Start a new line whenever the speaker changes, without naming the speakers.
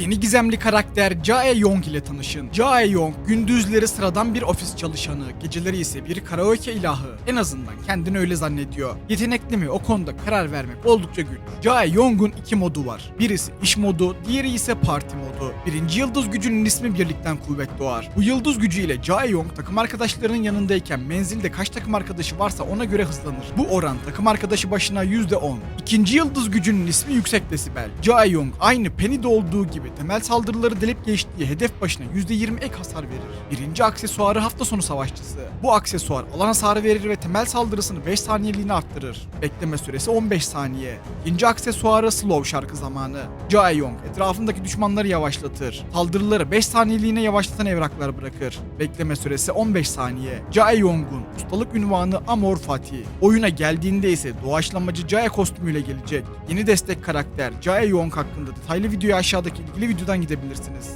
Yeni gizemli karakter Jae Yong ile tanışın. Jae Yong gündüzleri sıradan bir ofis çalışanı, geceleri ise bir karaoke ilahı. En azından kendini öyle zannediyor. Yetenekli mi o konuda karar vermek oldukça güç. Jae Yong'un iki modu var. Birisi iş modu, diğeri ise parti modu. Birinci yıldız gücünün ismi birlikten kuvvet doğar. Bu yıldız gücü ile Jae Yong takım arkadaşlarının yanındayken menzilde kaç takım arkadaşı varsa ona göre hızlanır. Bu oran takım arkadaşı başına %10. İkinci yıldız gücünün ismi yüksek desibel. Jae Yong aynı Penny'de olduğu gibi temel saldırıları delip geçtiği hedef başına %20 ek hasar verir. Birinci aksesuarı hafta sonu savaşçısı. Bu aksesuar alan hasarı verir ve temel saldırısını 5 saniyeliğine arttırır. Bekleme süresi 15 saniye. İkinci aksesuarı Slow şarkı zamanı. Jae Yong etrafındaki düşmanları yavaşlatır. Saldırıları 5 saniyeliğine yavaşlatan evraklar bırakır. Bekleme süresi 15 saniye. Jae Yong'un ustalık ünvanı Amor Fatih. Oyuna geldiğinde ise doğaçlamacı Jae kostümüyle gelecek. Yeni destek karakter Jae Yong hakkında detaylı videoya aşağıdaki ilgili videodan gidebilirsiniz.